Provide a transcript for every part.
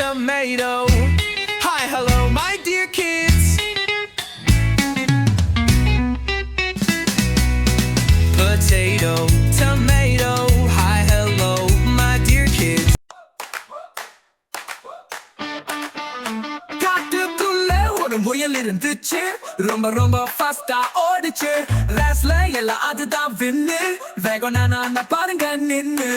tomato. Hi, hello, my dear kids. Potato, tomato. Hi, hello, my dear kids. Kattukulle ஒரு முயல் இருந்துச்சு ரொம்ப ரொம்ப ஃபாஸ்டா ஓடுச்சு ரேஸ்ல எல்லாம் அதுதான் வின்னு வேகம் நான் பாருங்க நின்னு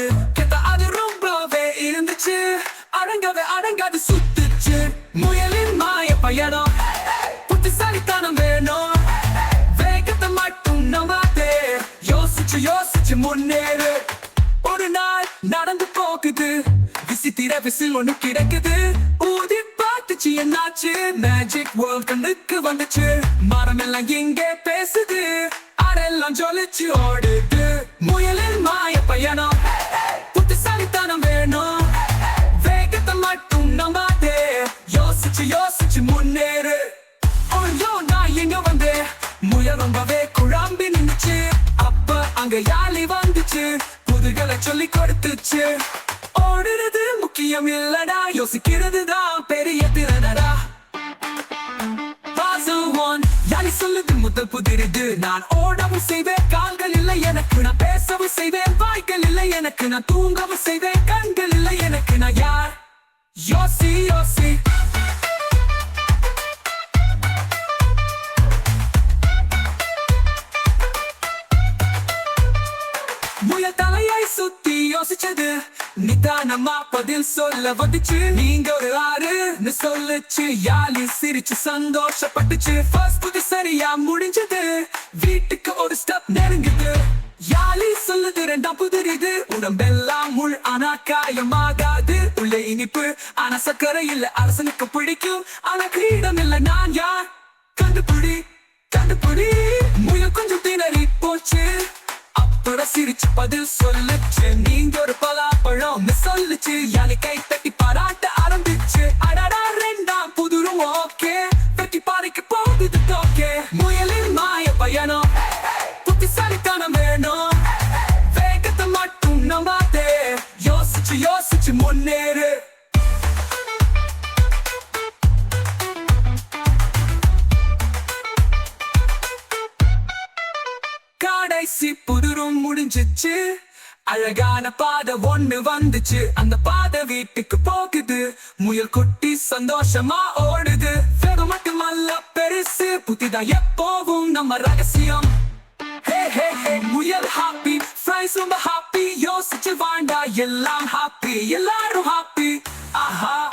அடங்கவே அடங்காது சுத்துச்சு. முயலின் மாய பயணம். புத்திசாலித்தனம் வேணும். வேகத்தை மட்டும் நம்பாதே. யோசிச்சு யோசிச்சு முன்னேறு. ஒரு நாள் நடந்து போகுது. விசித்திர விசில் ஒண்ணு கிடைக்குது. ஊதி பார்த்துச்சு என்னாச்சு? மேஜிக் வேர்ல்ட் கண்ணுக்கு வந்துச்சு. மரம் எல்லாம் இங்கே பேசுது. அரெல்லாம் ஜொலிச்சு ஓடுது. முயலின் மாய பயணம். சொல்லி கொடுத்துச்சு. ஓடுறது முக்கியம் இல்லடா யோசிக்கிறது தான் பெரிய திறனடா. Puzzle சொல்லுது முதல் புதிரிது. நான் ஓடவும் செய்வேன் கால்கள் இல்லை எனக்கு நான் பேசவும் செய்வேன். வாய்கள் இல்லை எனக்கு நான் தூங்கவும் செய்வேன். கண்கள் இல்லை எனக்கு நான் யார்? யோசி யோசி. முயல் தலையை சுத்தி யோசிச்சது. நிதானமா பதில் சொல்ல வந்துச்சு. நீங்க ஒரு ஆறுன்னு சொல்லுச்சு. யாலி சிரிச்சு சந்தோஷப்பட்டுச்சு. ஃபர்ஸ்ட் சரியா முடிஞ்சது. வீட்டுக்கு ஒரு ஸ்டெப் நெருங்குது. யாலி சொல்லுது ரெண்டாம் புதிரிது உடம்பெல்லாம் முள் ஆனா காயமாகாது. உள்ள இனிப்பு ஆனா சக்கரை இல்ல. அரசனுக்கு பிடிக்கும். ஆனா கிரீடம் இல்ல நான் யார்? கண்டுபிடி. பதில் சொல்லுச்சு. நீங்க ஒரு பலாப்பழம் சொல்லுச்சு. யானை கடைசி புதுரும் முடிஞ்சிச்சு. அழகான பாதை ஒண்ணு வந்துச்சு. அந்த பாதை வீட்டுக்கு போகுது. முயல் குட்டி சந்தோஷமா ஓடுது. வெறும் மட்டுமல்ல பெருசு. புத்திதா எப்போவும் நம்ம ரகசியம். முயல் ஹாப்பி ஃப்ரைஸ் ரொம்ப ஹாப்பி யோசிச்சு வாண்டா எல்லாம் ஹாப்பி எல்லாரும் ஹாப்பி ஆஹா.